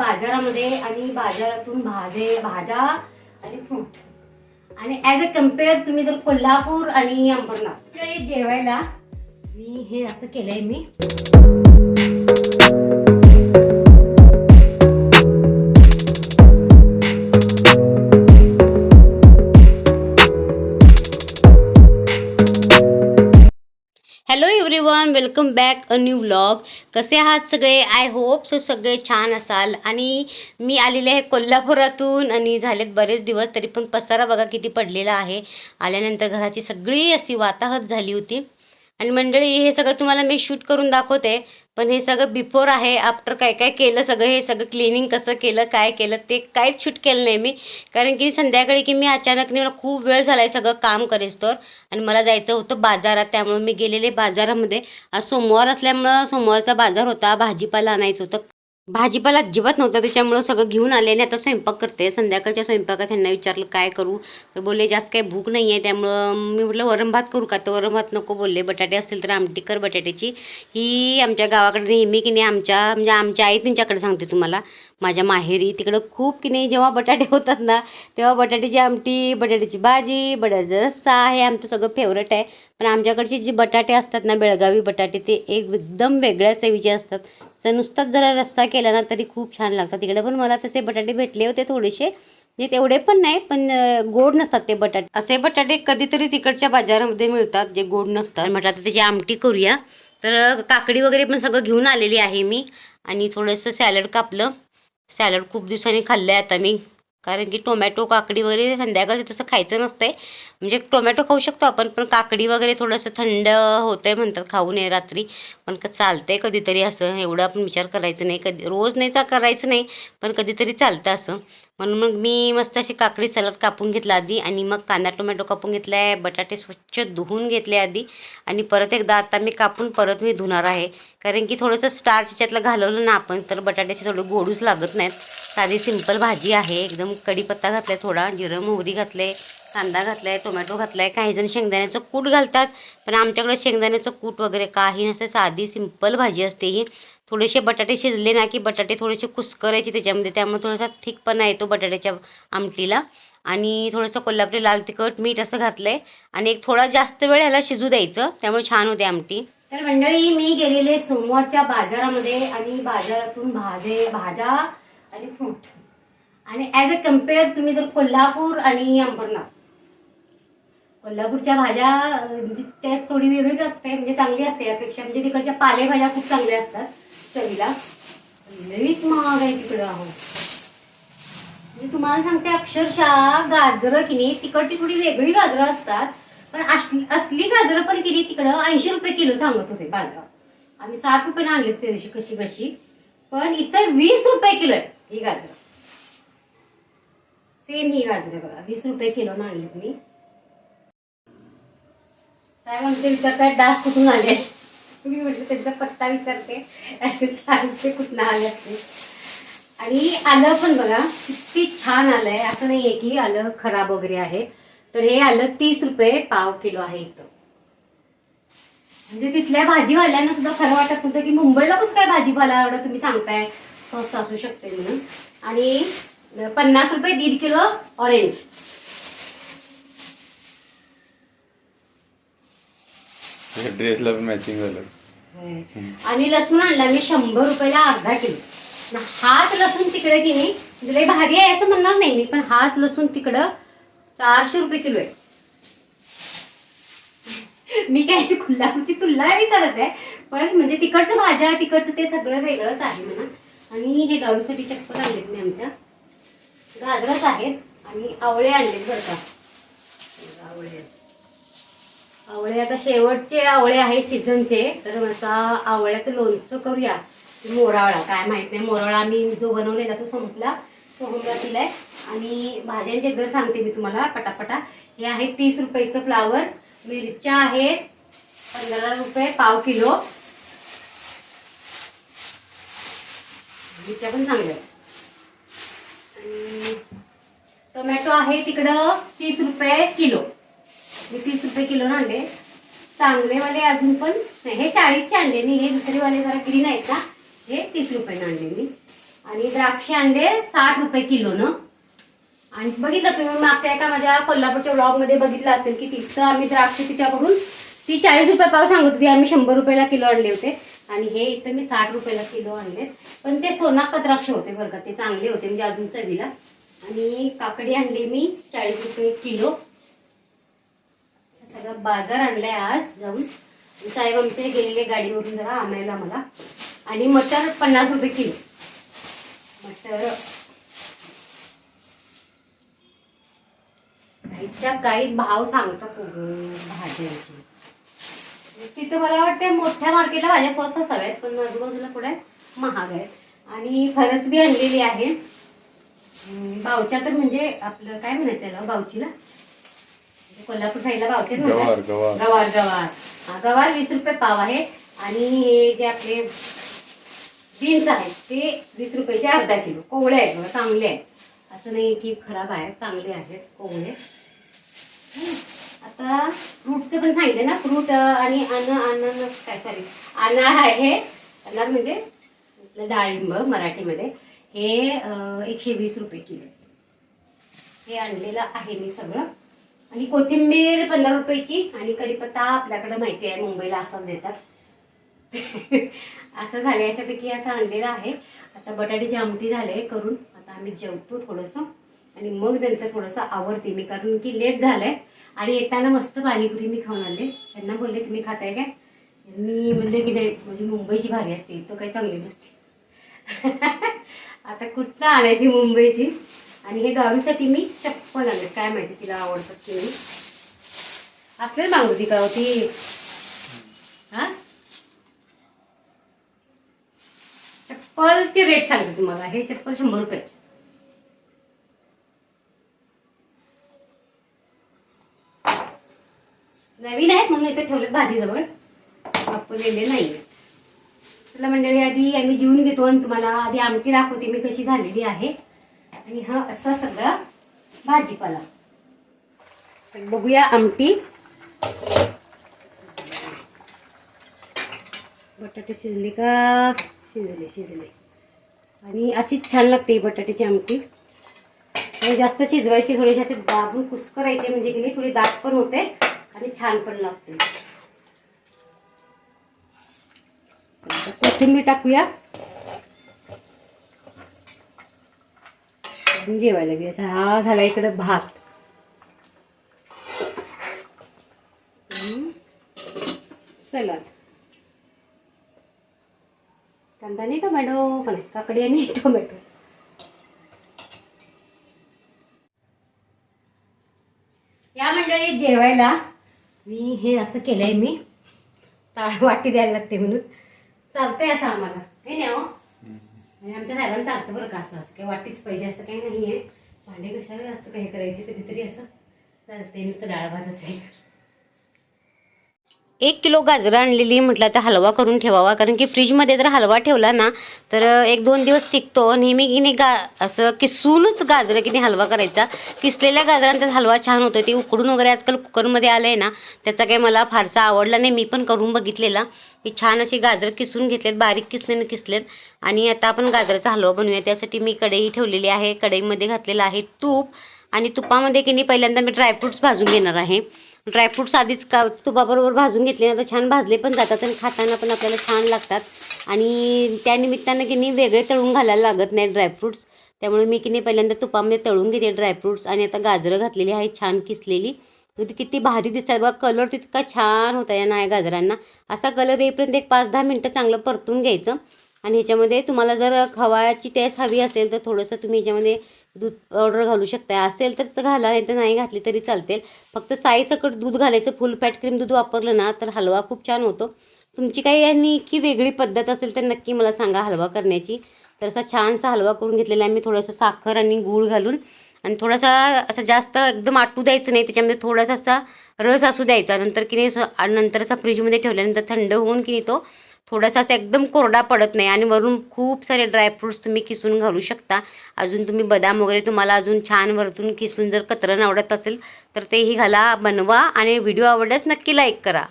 बाजारामध्ये आणि बाजारातून भाजे भाज्या आणि फ्रूट आणि ॲज अ कंपेअर तुम्ही जर कोल्हापूर आणि अंबरनाथ जेवायला मी हे असं केलंय मी. One welcome back a new vlog कसे आहात सगळे? आय होप सो सगळे छान असाल. आणि मी आलेले आहे कोल्हापुरातून आणि झालेत बरेच दिवस तरी पण पसारा बघा किती पडलेला आहे. आल्यानंतर घराची सगळी अशी वाताहत झाली होती. आणि मंडळी हे सगळं तुम्हाला मी शूट करून दाखवते पण हे सगळं बिफोर आहे आफ्टर काय काय केलं सगळं हे सगळं क्लिनिंग कसं केलं काय केलं ते काहीच शूट केलं नाही मी. कारण की संध्याकाळी की मी अचानक मला खूप वेळ झाला आहे सगळं काम करेस तर. आणि मला जायचं होतं बाजारात त्यामुळे मी गेलेले बाजारामध्ये. आज सोमवार असल्यामुळं सोमवारचा बाजार होता भाजीपाला आणायचं होतं. भाजीपाला अजिबात नव्हता त्याच्यामुळं सगळं घेऊन आले आणि आता स्वयंपाक करते. संध्याकाळच्या स्वयंपाकात त्यांना विचारलं काय करू? तर बोलले जास्त काही भूक नाही आहे त्यामुळं मी म्हटलं वरण भात करू का? तर वरण भात नको बोलले. बटाटे असतील तर आमटी कर बटाट्याची. ही आमच्या गावाकडे नेहमी की नाही आमच्या म्हणजे आमच्या आई त्यांच्याकडे सांगते तुम्हाला. माझ्या माहेरी तिकडं खूप की नाही जेव्हा बटाटे होतात ना तेव्हा बटाट्याची आमटी बटाट्याची भाजी बटाट्याचा रस्सा हे आमचं सगळं फेवरेट आहे. पण आमच्याकडचे जे बटाटे असतात ना बेळगावी बटाटे ते एक एकदम वेगळ्या चवीचे असतात. तर नुसताच जरा रस्सा केला ना तरी खूप छान लागतात. तिकडे पण मला तसे बटाटे भेटले होते थोडेसे. म्हणजे तेवढे पण नाही पण गोड नसतात ते बटाटे. असे बटाटे कधीतरीच इकडच्या बाजारामध्ये मिळतात जे गोड नसतात. म्हटलं तर त्याची आमटी करूया. तर काकडी वगैरे पण सगळं घेऊन आलेली आहे मी. आणि थोडंसं सॅलड कापलं. सॅलड खूप दिवसांनी खाल्लं आहे आता मी. कारण की टोमॅटो काकडी वगैरे संध्याकाळी तसं खायचं नसतंय. म्हणजे टोमॅटो खाऊ शकतो आपण पण काकडी वगैरे थोडंसं थंड होतंय म्हणतात खाऊ नये रात्री. पण क चालतंय कधीतरी असं एवढं आपण विचार करायचं नाही. कधी रोज नाही चा करायचं नाही पण कधीतरी चालतं असं. म्हणून मग मी मस्त अशी काकडी सलाद कापून घेतला आधी आणि मग कांदा टोमॅटो कापून घेतला आहे बटाटे स्वच्छ धुवून घेतले आधी आणि परत एकदा आता मी कापून परत मी धुणार आहे. कारण की थोडंसं स्टार्च याच्यातलं घालवलं ना आपण तर बटाट्याचे थोडे गोडूच लागत नाहीत. साधी सिंपल भाजी आहे एकदम कढीपत्ता घातलाय थोडा जिरं मोहरी घातले कांदा घातलाय टोमॅटो घातलाय काही जण शेंगदाण्याचं कूट घालतात पण आमच्याकडे शेंगदाण्याचं कूट वगैरे काही नसते साधी सिंपल भाजी असते ही. थोडेसे बटाटे शिजले ना की बटाटे थोडेसे कुस्करायचे त्याच्यामध्ये त्यामुळे थोडासा थिकपणा येतो बटाट्याच्या आमटीला. आणि थोडंसं कोल्हापुरी लाल तिखट मीठ असं घातलंय. आणि एक थोडा जास्त वेळ ह्याला शिजू द्यायचं त्यामुळे छान होते आमटी. तर मंडळी मी गेलेले सोमवारच्या बाजारामध्ये आणि बाजारातून भाजे भाज्या आणि फ्रूट. आणि ॲज अ कंपेअर तुम्ही तर कोल्हापूर आणि अंबरनाथ कोल्हापूरच्या भाज्या म्हणजे टेस्ट थोडी वेगळीच असते म्हणजे चांगली असते यापेक्षा. म्हणजे तिकडच्या पालेभाज्या खूप चांगल्या असतात चवीला. लईच महाग आहे तिकडं अहो. म्हणजे तुम्हाला सांगते अक्षरशः गाजरं की नाही तिकडची थोडी वेगळी गाजरं असतात. पण असली असली गाजरं पण किनी तिकडं ऐंशी रुपये किलो सांगत होते बाजारात. आम्ही साठ रुपये आणले त्या दिवशी कशी कशी पण इथं वीस रुपये किलो आहे ही गाजरं. सेम ही गाजरं बघा वीस रुपये किलो आणलेत मी साहेब आमचे विचारताय डास कुठून आले? मी म्हटलं त्यांचा पत्ता विचारते. आणि सांगते कुठून आले असते आणि आलं पण बघा किती छान आलंय. असं नाहीये की आलं खराब वगैरे आहे. तर हे आलं तीस रुपये पाव किलो आहे इथं. म्हणजे तिथल्या भाजीवाल्यांना सुद्धा खरं वाटत नव्हतं की मुंबईला कसं काय भाजीपाला एवढं तुम्ही सांगताय स्वस्त असू शकते म्हणून. आणि पन्नास रुपये दीड किलो ऑरेंज ड्रेसला पण मॅचिंग झालं. आणि लसूण आणला मी शंभर रुपयाला अर्धा किलो. न हाच लसूण तिकडे की नाही म्हणजे लय भारी आहे असं म्हणणार नाही मी पण हाच लसूण तिकडं चारशे रुपये किलो आहे. मी काय अशी कोल्हापूरची तुलना नाही करत आहे पण म्हणजे तिकडचं भाज्या तिकडचं ते सगळं वेगळंच आहे म्हणा. आणि हे दारूसाठी चप्पल आणलेत मी आमच्या. गाजरच आहेत आणि आवळे आणलेत बरं का. आवळे आहेत. आवळे आता शेवटचे आवळे आहेत सीझनचे. तर आता आवळ्याचं लोणचं करूया. मोरावळा काय माहीत नाही. मोरावळा मी जो बनवलेला तो संपला. तो हमरा दिलाय आणि भाज्यांचे दर सांगते मी तुम्हाला पटापटा. हे आहे तीस रुपयेचं फ्लावर. मिरच्या आहेत पंधरा रुपये पाव किलो. मिरच्या पण चांगल्या आहेत. आणि टोमॅटो आहे तिकडं तीस रुपये किलो. मी तीस रुपये किलो आणले चांगलेवाले अजून पण नाही हे चाळीसचे आणले मी हे दुसरेवाले जरा ग्रीन आहेत ना हे तीस रुपयाने आणले मी. आणि द्राक्षे आणले साठ रुपये किलोनं आणि बघितलं तुम्ही मागच्या एका माझ्या कोल्हापूरच्या ब्लॉगमध्ये बघितलं असेल की तिथं आम्ही द्राक्ष तिच्याकडून ती चाळीस रुपये पाव सांगत होती आम्ही शंभर रुपयाला किलो आणले होते. आणि हे इथं मी साठ रुपयाला किलो आणले पण ते सोनाक्का द्राक्ष होते बरं का ते चांगले होते म्हणजे अजून चवीला. आणि काकडी आणली मी चाळीस रुपये किलो. सगळं बाजार आणलाय आज जाऊन. साहेब आमचे गेलेले गाडीवरून जरा आणायला मला. आणि मटर पन्नास रुपये किलो. मटर. काहीच्या काहीच भाव सांगतात भाज्यांचे. तिथं मला वाटतं मोठ्या मार्केटला भाज्या स्वस्त असाव्यात पण आजूबाजूला थोड्या महाग आहेत. आणि फरस बी आणलेली आहे. भाऊच्या तर म्हणजे आपलं काय म्हणायचं याला बावचीला कोल्हापूर साईडला म्हणतात गवार गवार. गवार गवार. हा गवार वीस रुपये पाव आहे. आणि हे जे आपले बीन्स आहेत ते वीस रुपयाचे अर्धा किलो. कोवळे आहेत बघा चांगले आहेत. असं नाही की खराब आहेत चांगले आहेत कोवळे. आता फ्रूटचं पण सांगितलं ना फ्रूट आणि अन अननस काय सॉरी अनार आहे. अनार म्हणजे आपलं डाळिंब मराठीमध्ये. हे एकशे वीस रुपये किलो. हे आणलेलं आहे मी सगळं. आणि कोथिंबीर पंधरा रुपयाची आणि कढीपत्ता आपल्याकडे माहिती आहे मुंबईला असं देतात. असं झाले अशापैकी असं आणलेलं आहे. आता बटाट्याची आमटी झाले करून आता आम्ही जेवतो थोडंसं. आणि मग त्यांचं थोडंसं आवडते मी कारण की लेट झालंय. आणि येताना मस्त पाणीपुरी मी खाऊन आले. त्यांना बोलले तुम्ही खाताय काय? मी म्हणले की नाही म्हणजे मुंबईची भारी असते तो काही चांगली नसते. आता कुठनं आणायची मुंबईची? आणि हे डॉरूसाठी मी चप्पल आणले काय माहिती तिला आवडतात की नाही. असलेच मागू ती का होती हा चप्पलचे रेट सांगते तुम्हाला. हे चप्पल शंभर रुपयाचे. नवीन आहेत म्हणून इथे ठेवलेत भाजीजवळ. वापरलेले नाही चला मंडळी आधी आम्ही जीवन घेतो आणि तुम्हाला आधी आमटी दाखवते. मी कशी झालेली आहे. आणि हा असा सगळा भाजीपाला. तर बघूया आमटी. बटाटे शिजले का? शिजले शिजले. आणि अशीच छान लागते बटाट्याची आमटी. आणि जास्त शिजवायची थोडेसे असे दाबून कुस करायचे म्हणजे की नाही थोडी दाट पण होते आणि छान पण लागते. कोथिंबीर टाकूया. आणि जेवायला घ्यायचा. हा झाला इकडं भात. सलाद. कांदा आणि टोमॅटो पण काकडी आणि टोमॅटो. या मंडळी जेवायला. मी हे असं केलंय मी. ताळ वाटी द्यायला लागते म्हणून. चालतंय असं आम्हाला. हे नाही हो. आणि आमच्या साहेबांना चालतं बरं का असं असं. काही वाटीच पाहिजे असं काही नाही आहे भांडे कशाला जास्त काही करायचे? कधीतरी असं. चालते नुसतं डाळ भात असेल. एक किलो गाजरं आणलेली म्हटलं तर हलवा करून ठेवावा कारण की फ्रीजमध्ये जर हलवा ठेवला ना तर एक दोन दिवस टिकतो. नेहमी की नाही गा असं किसूनच गाजरं की नाही हलवा करायचा. किसलेल्या गाजरांचा हलवा छान होतो ते उकडून वगैरे आजकाल कुकरमध्ये आलं आहे ना त्याचा काही मला फारसा आवडला नाही. मी पण करून बघितलेला. मी छान असे गाजरं किसून घेतलेत बारीक किसण्याने किसलेत. आणि आता आपण गाजराचा हलवा बनवूया. त्यासाठी मी कढई ठेवलेली आहे. कढईमध्ये घातलेलं आहे तूप. आणि तुपामध्ये की नाही पहिल्यांदा मी ड्रायफ्रुट्स भाजून घेणार आहे. ड्रायफ्रुट्स आधीच का तुपाबरोबर भाजून घेतले ना तर छान भाजले पण जातात आणि खाताना पण आपल्याला छान लागतात. आणि त्यानिमित्तानं की नाही वेगळे तळून घालायला लागत नाही ड्रायफ्रूट्स त्यामुळे मी की नाही पहिल्यांदा तुपामध्ये तळून घेते ड्रायफ्रुट्स आणि आता गाजरं घातलेली आहे छान किसलेली. किती भारी दिसतात बघा कलर तितका छान होता या नाही गाजरांना. असा कलर येईपर्यंत एक पाच दहा मिनटं चांगलं परतून घ्यायचं. आणि ह्याच्यामध्ये तुम्हाला जर खवाची टेस्ट हवी असेल तर थोडंसं तुम्ही ह्याच्यामध्ये दूध पावडर घालू शकता असेल तर घाला नाही तर नाही घातली तरी चालते फक्त साईसकट दूध घालायचं फुल फॅट क्रीम दूध वापरलं ना तर हलवा खूप छान होतो. तुमची काही यांनी की वेगळी पद्धत असेल तर नक्की मला सांगा हलवा करण्याची. तर असा छानसा हलवा करून घेतलेला आहे मी थोडंसं साखर आणि गूळ घालून. आणि थोडासा असा जास्त एकदम आटू द्यायचं नाही त्याच्यामध्ये थोडासा असा रस असू द्यायचा. नंतर की नाही असं- नंतर असा फ्रीजमध्ये ठेवल्यानंतर थंड होऊन की नाही तो थोडासा असा एकदम कोरडा पडत नाही आणि वरून खूप सारे ड्रायफ्रुट्स तुम्ही किसून घालू शकता. अजून तुम्ही बदाम वगैरे तुम्हाला अजून छान वरतून किसून जर कतरण आवडत असेल तर तेही घाला बनवा आणि व्हिडिओ आवडल्यास नक्की लाईक करा.